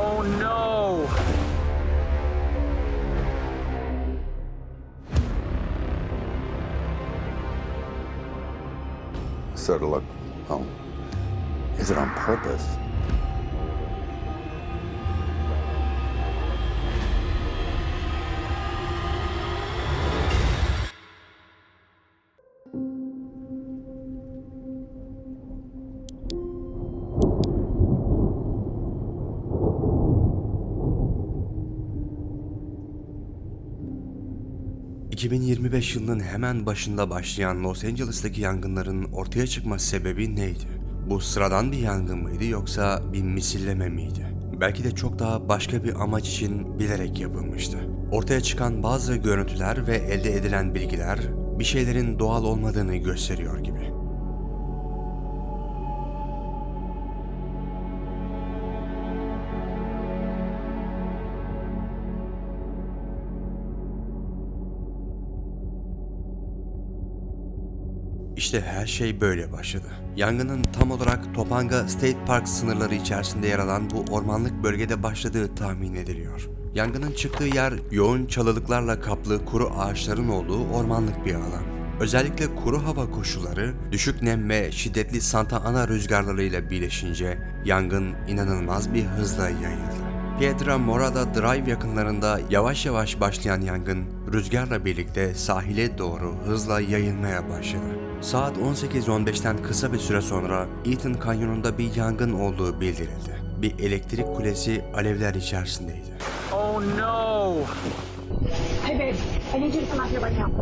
Oh no! Sort of look, oh, is it on purpose? ...2025 yılının hemen başında başlayan Los Angeles'taki yangınların ortaya çıkma sebebi neydi? Bu sıradan bir yangın mıydı yoksa bir misilleme miydi? Belki de çok daha başka bir amaç için bilerek yapılmıştı. Ortaya çıkan bazı görüntüler ve elde edilen bilgiler bir şeylerin doğal olmadığını gösteriyor gibi. İşte her şey böyle başladı. Yangının tam olarak Topanga State Park sınırları içerisinde yer alan bu ormanlık bölgede başladığı tahmin ediliyor. Yangının çıktığı yer yoğun çalılıklarla kaplı kuru ağaçların olduğu ormanlık bir alan. Özellikle kuru hava koşulları, düşük nem ve şiddetli Santa Ana rüzgarlarıyla birleşince yangın inanılmaz bir hızla yayıldı. Piedra Morada Drive yakınlarında yavaş yavaş başlayan yangın rüzgarla birlikte sahile doğru hızla yayılmaya başladı. Saat 18.15'ten kısa bir süre sonra Eaton Kanyonu'nda bir yangın olduğu bildirildi. Bir elektrik kulesi alevler içerisindeydi. Oh no! Hey, babe, I need you to come out here right now.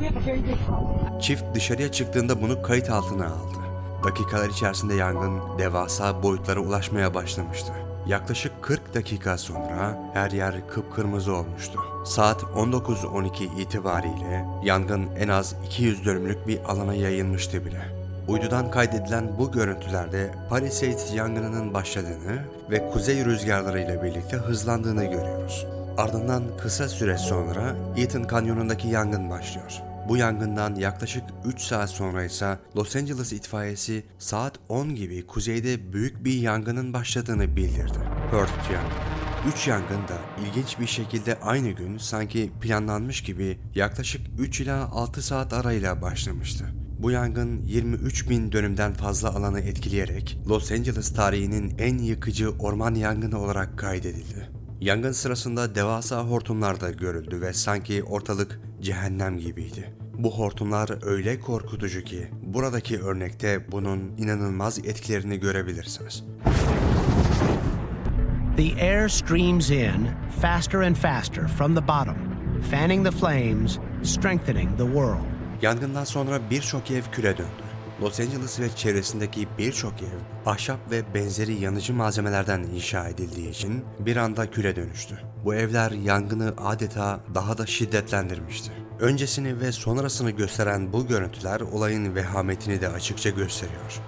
We have a very big problem. Çift dışarıya çıktığında bunu kayıt altına aldı. Dakikalar içerisinde yangın devasa boyutlara ulaşmaya başlamıştı. Yaklaşık 40 dakika sonra her yer kıpkırmızı olmuştu. Saat 19.12 itibariyle yangın en az 200 dönümlük bir alana yayılmıştı bile. Uydudan kaydedilen bu görüntülerde Palisades yangınının başladığını ve kuzey rüzgarlarıyla birlikte hızlandığını görüyoruz. Ardından kısa süre sonra Eaton Kanyonu'ndaki yangın başlıyor. Bu yangından yaklaşık 3 saat sonra ise Los Angeles itfaiyesi saat 10 gibi kuzeyde büyük bir yangının başladığını bildirdi. Hearst yangını. 3 yangın da ilginç bir şekilde aynı gün sanki planlanmış gibi yaklaşık 3 ila 6 saat arayla başlamıştı. Bu yangın 23 bin dönümden fazla alanı etkileyerek Los Angeles tarihinin en yıkıcı orman yangını olarak kaydedildi. Yangın sırasında devasa hortumlar da görüldü ve sanki ortalık cehennem gibiydi. Bu hortumlar öyle korkutucu ki buradaki örnekte bunun inanılmaz etkilerini görebilirsiniz. The air streams in faster and faster from the bottom, fanning the flames, strengthening the world. Yangından sonra birçok ev küle döndü. Los Angeles ve çevresindeki birçok ev ahşap ve benzeri yanıcı malzemelerden inşa edildiği için bir anda küle dönüştü. Bu evler yangını adeta daha da şiddetlendirmişti. Öncesini ve sonrasını gösteren bu görüntüler olayın vehametini de açıkça gösteriyor.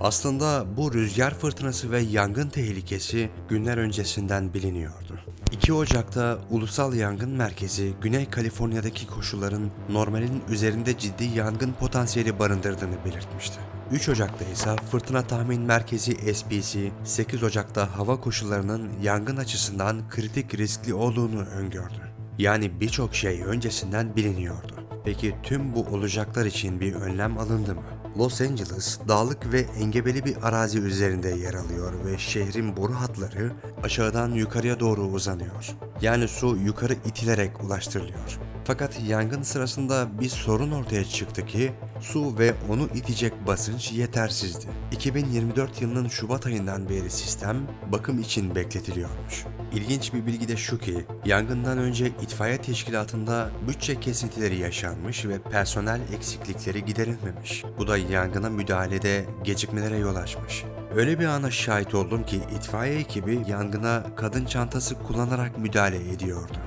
Aslında bu rüzgar fırtınası ve yangın tehlikesi günler öncesinden biliniyordu. 2 Ocak'ta Ulusal Yangın Merkezi Güney Kaliforniya'daki koşulların normalin üzerinde ciddi yangın potansiyeli barındırdığını belirtmişti. 3 Ocak'ta ise Fırtına Tahmin Merkezi SPC, 8 Ocak'ta hava koşullarının yangın açısından kritik riskli olduğunu öngördü. Yani birçok şey öncesinden biliniyordu. Peki tüm bu olacaklar için bir önlem alındı mı? Los Angeles dağlık ve engebeli bir arazi üzerinde yer alıyor ve şehrin boru hatları aşağıdan yukarıya doğru uzanıyor. Yani su yukarı itilerek ulaştırılıyor. Fakat yangın sırasında bir sorun ortaya çıktı ki su ve onu itecek basınç yetersizdi. 2024 yılının Şubat ayından beri sistem bakım için bekletiliyormuş. İlginç bir bilgi de şu ki yangından önce itfaiye teşkilatında bütçe kesintileri yaşanmış ve personel eksiklikleri giderilmemiş. Bu da yangına müdahalede gecikmelere yol açmış. Öyle bir ana şahit oldum ki itfaiye ekibi yangına kadın çantası kullanarak müdahale ediyordu.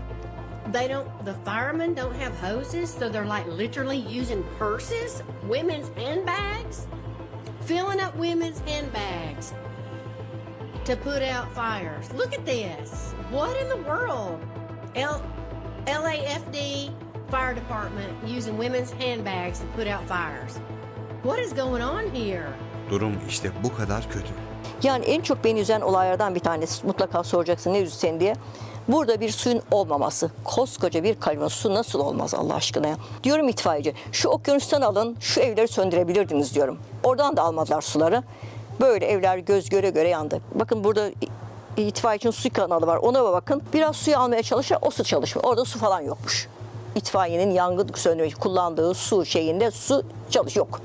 They don't, the firemen don't have hoses, so they're like literally using purses, women's handbags, filling up women's handbags to put out fires. Look at this. What in the world? L- LAFD fire department using women's handbags to put out fires. What is going on here? Durum işte bu kadar kötü. Yani en çok beni üzen olaylardan bir tanesi mutlaka soracaksın ne üzdü seni diye. Burada bir suyun olmaması. Koskoca bir kalyon su nasıl olmaz Allah aşkına ya. Diyorum itfaiyeci şu okyanustan alın şu evleri söndürebilirdiniz diyorum. Oradan da almadılar suları. Böyle evler göz göre göre yandı. Bakın burada i- itfaiyecinin su kanalı var ona bakın. Biraz suyu almaya çalışır o su çalışmıyor. Orada su falan yokmuş. İtfaiyenin yangın söndürmek kullandığı su şeyinde su çalış yok.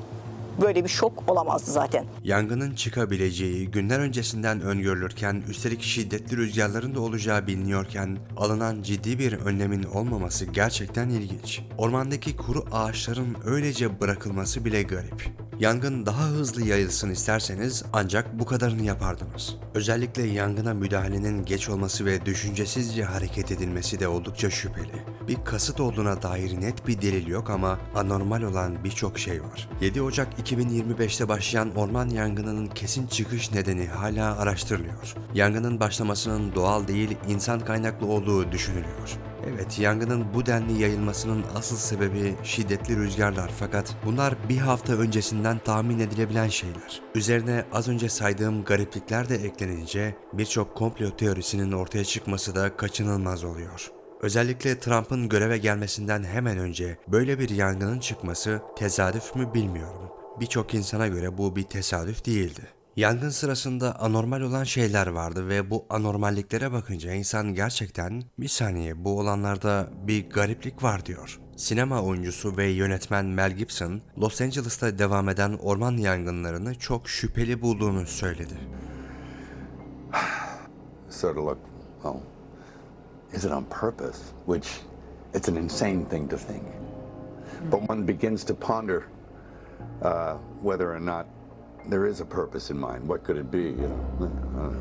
Böyle bir şok olamazdı zaten. Yangının çıkabileceği günler öncesinden öngörülürken üstelik şiddetli rüzgarların da olacağı biliniyorken alınan ciddi bir önlemin olmaması gerçekten ilginç. Ormandaki kuru ağaçların öylece bırakılması bile garip. Yangın daha hızlı yayılsın isterseniz ancak bu kadarını yapardınız. Özellikle yangına müdahalenin geç olması ve düşüncesizce hareket edilmesi de oldukça şüpheli. Bir kasıt olduğuna dair net bir delil yok ama anormal olan birçok şey var. 7 Ocak 2025'te başlayan orman yangınının kesin çıkış nedeni hala araştırılıyor. Yangının başlamasının doğal değil insan kaynaklı olduğu düşünülüyor. Evet, yangının bu denli yayılmasının asıl sebebi şiddetli rüzgarlar fakat bunlar bir hafta öncesinden tahmin edilebilen şeyler. Üzerine az önce saydığım gariplikler de eklenince birçok komplo teorisinin ortaya çıkması da kaçınılmaz oluyor. Özellikle Trump'ın göreve gelmesinden hemen önce böyle bir yangının çıkması tesadüf mü bilmiyorum. Birçok insana göre bu bir tesadüf değildi. Yangın sırasında anormal olan şeyler vardı ve bu anormalliklere bakınca insan gerçekten bir saniye bu olanlarda bir gariplik var diyor. Sinema oyuncusu ve yönetmen Mel Gibson, Los Angeles'ta devam eden orman yangınlarını çok şüpheli bulduğunu söyledi. Sort of look, well, is it on purpose? Which it's an insane thing to think. But one begins to ponder uh, whether or not there is a purpose in mind. What could it be? You know.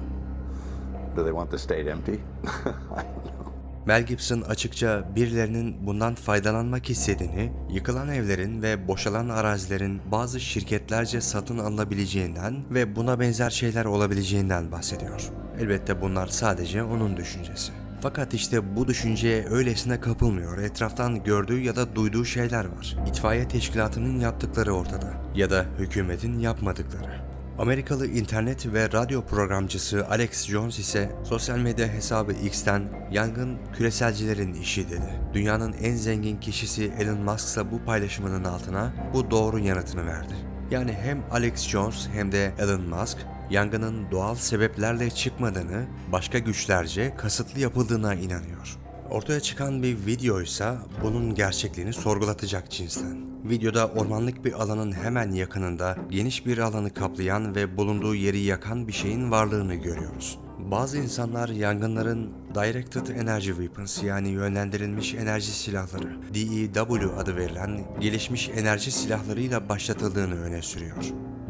Do they want the state empty? I don't know. Mel Gibson açıkça birilerinin bundan faydalanmak istediğini, yıkılan evlerin ve boşalan arazilerin bazı şirketlerce satın alınabileceğinden ve buna benzer şeyler olabileceğinden bahsediyor. Elbette bunlar sadece onun düşüncesi. Fakat işte bu düşünceye öylesine kapılmıyor. Etraftan gördüğü ya da duyduğu şeyler var. İtfaiye teşkilatının yaptıkları ortada ya da hükümetin yapmadıkları. Amerikalı internet ve radyo programcısı Alex Jones ise sosyal medya hesabı X'ten yangın küreselcilerin işi dedi. Dünyanın en zengin kişisi Elon Musk ise bu paylaşımının altına bu doğru yanıtını verdi. Yani hem Alex Jones hem de Elon Musk yangının doğal sebeplerle çıkmadığını, başka güçlerce kasıtlı yapıldığına inanıyor. Ortaya çıkan bir video ise bunun gerçekliğini sorgulatacak cinsten. Videoda ormanlık bir alanın hemen yakınında geniş bir alanı kaplayan ve bulunduğu yeri yakan bir şeyin varlığını görüyoruz. Bazı insanlar yangınların Directed Energy Weapons yani yönlendirilmiş enerji silahları DEW adı verilen gelişmiş enerji silahlarıyla başlatıldığını öne sürüyor.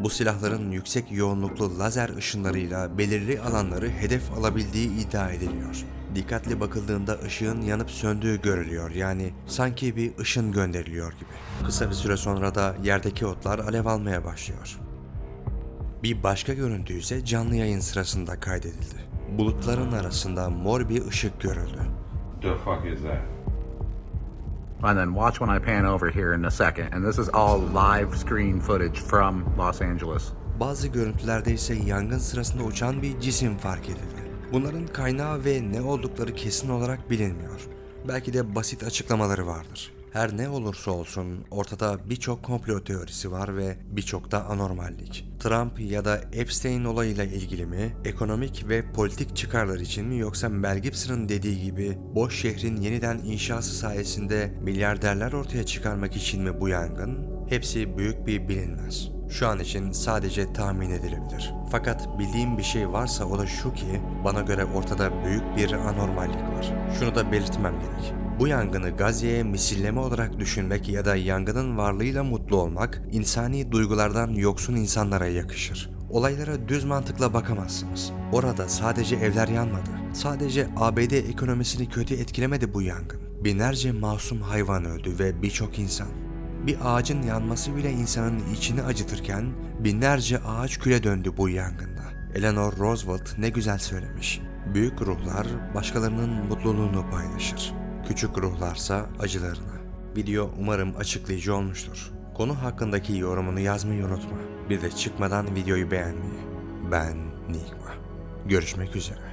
Bu silahların yüksek yoğunluklu lazer ışınlarıyla belirli alanları hedef alabildiği iddia ediliyor. Dikkatli bakıldığında ışığın yanıp söndüğü görülüyor yani sanki bir ışın gönderiliyor gibi. Kısa bir süre sonra da yerdeki otlar alev almaya başlıyor. Bir başka görüntü ise canlı yayın sırasında kaydedildi. Bulutların arasında mor bir ışık görüldü. The fuck is that? And then watch when I pan over here in a second. And this is all live screen footage from Los Angeles. Bazı görüntülerde ise yangın sırasında uçan bir cisim fark edildi. Bunların kaynağı ve ne oldukları kesin olarak bilinmiyor. Belki de basit açıklamaları vardır. Her ne olursa olsun ortada birçok komplo teorisi var ve birçok da anormallik. Trump ya da Epstein olayıyla ilgili mi, ekonomik ve politik çıkarlar için mi yoksa Mel Gibson'ın dediği gibi boş şehrin yeniden inşası sayesinde milyarderler ortaya çıkarmak için mi bu yangın? Hepsi büyük bir bilinmez. Şu an için sadece tahmin edilebilir. Fakat bildiğim bir şey varsa o da şu ki bana göre ortada büyük bir anormallik var. Şunu da belirtmem gerek. Bu yangını Gazze'ye misilleme olarak düşünmek ya da yangının varlığıyla mutlu olmak insani duygulardan yoksun insanlara yakışır. Olaylara düz mantıkla bakamazsınız. Orada sadece evler yanmadı. Sadece ABD ekonomisini kötü etkilemedi bu yangın. Binlerce masum hayvan öldü ve birçok insan. Bir ağacın yanması bile insanın içini acıtırken binlerce ağaç küle döndü bu yangında. Eleanor Roosevelt ne güzel söylemiş. Büyük ruhlar başkalarının mutluluğunu paylaşır. Küçük ruhlarsa acılarını. Video umarım açıklayıcı olmuştur. Konu hakkındaki yorumunu yazmayı unutma. Bir de çıkmadan videoyu beğenmeyi. Ben Nigma. Görüşmek üzere.